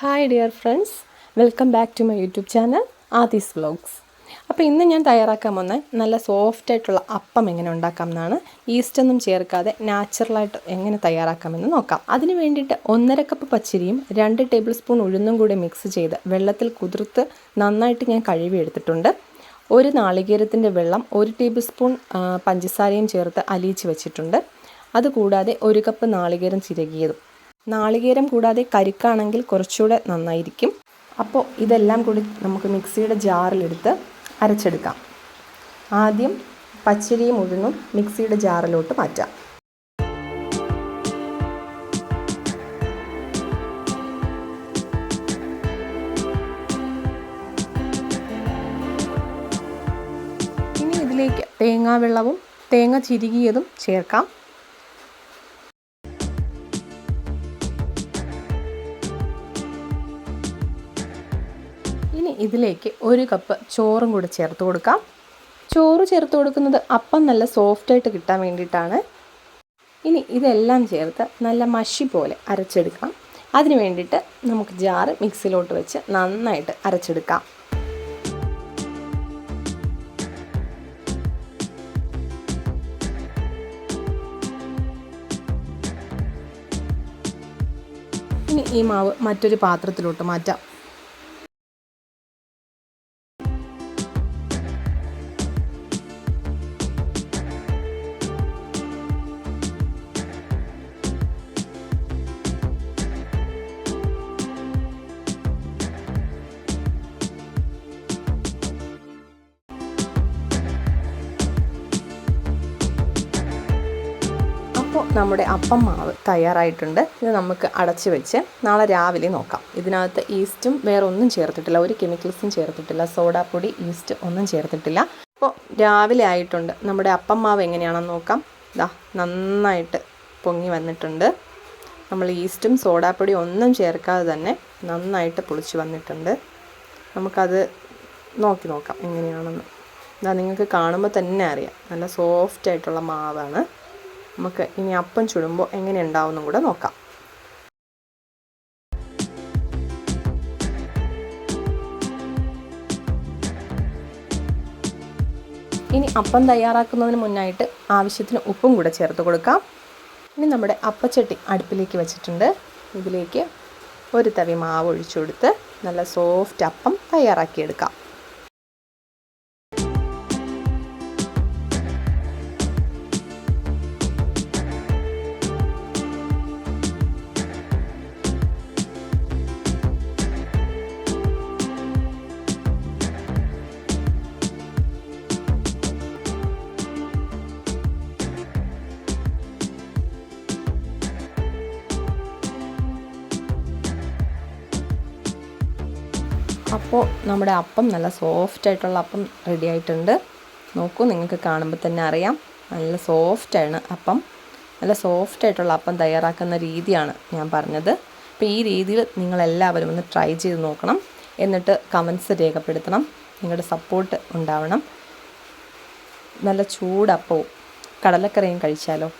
Hi dear friends welcome back to my YouTube channel Aadi's vlogs അപ്പോൾ ഇന്ന് ഞാൻ തയ്യാറാക്കാൻ വന്ന നല്ല സോഫ്റ്റ് ആയിട്ടുള്ള അപ്പം എങ്ങനെ ഉണ്ടാക്കാം എന്നാണ് ഈസ്റ്റ് ഒന്നും ചേർക്കാതെ നാച്ചുറലായിട്ട് എങ്ങനെ തയ്യാറാക്കാമെന്ന് നോക്കാം. അതിന് വേണ്ടിയിട്ട് ഒന്നര കപ്പ് പച്ചരിയും രണ്ട് ടേബിൾ സ്പൂൺ ഉഴുന്നും കൂടി മിക്സ് ചെയ്ത് വെള്ളത്തിൽ കുതിർത്ത് നന്നായിട്ട് ഞാൻ കഴുകി എടുത്തിട്ടുണ്ട്. ഒരു നാളികേരത്തിന്റെ വെള്ളം ഒരു ടേബിൾ സ്പൂൺ പഞ്ചസാരയും ചേർത്ത് അലിയിച്ച് വെച്ചിട്ടുണ്ട്. അതുകൂടാതെ ഒരു കപ്പ് നാളികേരം ചിരകിയതും. നാളികേരം കൂടാതെ കരിക്കാണെങ്കിൽ കുറച്ചുകൂടെ നന്നായിരിക്കും. അപ്പോൾ ഇതെല്ലാം കൂടി നമുക്ക് മിക്സിയുടെ ജാറിലെടുത്ത് അരച്ചെടുക്കാം. ആദ്യം പച്ചരിയും ഉഴുന്നും മിക്സിയുടെ ജാറിലോട്ട് മാറ്റാം. ഇനി ഇതിലേക്ക് തേങ്ങാവെള്ളവും തേങ്ങ ചിരുകിയതും ചേർക്കാം. ഇനി ഇതിലേക്ക് ഒരു കപ്പ് ചോറും കൂടി ചേർത്ത് കൊടുക്കാം. ചോറ് ചേർത്ത് കൊടുക്കുന്നത് അപ്പം നല്ല സോഫ്റ്റായിട്ട് കിട്ടാൻ വേണ്ടിയിട്ടാണ്. ഇനി ഇതെല്ലാം ചേർത്ത് നല്ല മഷി പോലെ അരച്ചെടുക്കാം. അതിന് വേണ്ടിയിട്ട് നമുക്ക് ജാറ് മിക്സിയിലോട്ട് വെച്ച് നന്നായിട്ട് അരച്ചെടുക്കാം. ഇനി ഈ മാവ് മറ്റൊരു പാത്രത്തിലോട്ട് മാറ്റാം. അപ്പോൾ നമ്മുടെ അപ്പം മാവ് തയ്യാറായിട്ടുണ്ട്. ഇത് നമുക്ക് അടച്ച് വെച്ച് നാളെ രാവിലെ നോക്കാം. ഇതിനകത്ത് ഈസ്റ്റും വേറെ ഒന്നും ചേർത്തിട്ടില്ല. ഒരു കെമിക്കൽസും ചേർത്തിട്ടില്ല. സോഡാപ്പൊടി ഈസ്റ്റ് ഒന്നും ചേർത്തിട്ടില്ല. അപ്പോൾ രാവിലെ ആയിട്ടുണ്ട്. നമ്മുടെ അപ്പം മാവ് എങ്ങനെയാണെന്ന് നോക്കാം. ഇതാ നന്നായിട്ട് പൊങ്ങി വന്നിട്ടുണ്ട്. നമ്മൾ ഈസ്റ്റും സോഡാപ്പൊടി ഒന്നും ചേർക്കാതെ തന്നെ നന്നായിട്ട് പൊളിച്ച് വന്നിട്ടുണ്ട്. നമുക്കത് നോക്കി നോക്കാം എങ്ങനെയാണെന്ന്. ഇതാ നിങ്ങൾക്ക് കാണുമ്പോൾ തന്നെ അറിയാം. നല്ല സോഫ്റ്റ് ആയിട്ടുള്ള മാവാണ്. നമുക്ക് ഇനി അപ്പം ചുടുമ്പോൾ എങ്ങനെ ഉണ്ടാവുമെന്നും കൂടെ നോക്കാം. ഇനി അപ്പം തയ്യാറാക്കുന്നതിന് മുന്നായിട്ട് ആവശ്യത്തിന് ഉപ്പും കൂടെ ചേർത്ത് കൊടുക്കാം. ഇനി നമ്മുടെ അപ്പച്ചട്ടി അടുപ്പിലേക്ക് വെച്ചിട്ടുണ്ട്. ഇതിലേക്ക് ഒരു തവി മാവ് ഒഴിച്ചു കൊടുത്ത് നല്ല സോഫ്റ്റ് അപ്പം തയ്യാറാക്കിയെടുക്കാം. അപ്പോൾ നമ്മുടെ അപ്പം നല്ല സോഫ്റ്റ് ആയിട്ടുള്ള അപ്പം റെഡി ആയിട്ടുണ്ട്. നോക്കൂ നിങ്ങൾക്ക് കാണുമ്പോൾ തന്നെ അറിയാം. നല്ല സോഫ്റ്റാണ് അപ്പം. നല്ല സോഫ്റ്റ് ആയിട്ടുള്ള അപ്പം തയ്യാറാക്കുന്ന രീതിയാണ് ഞാൻ പറഞ്ഞത്. അപ്പോൾ ഈ രീതിയിൽ നിങ്ങളെല്ലാവരും ഒന്ന് ട്രൈ ചെയ്ത് നോക്കണം. എന്നിട്ട് കമൻസ് രേഖപ്പെടുത്തണം. നിങ്ങളുടെ സപ്പോർട്ട് ഉണ്ടാവണം. നല്ല ചൂടപ്പവും കടലക്കറിയും കഴിച്ചാലോ?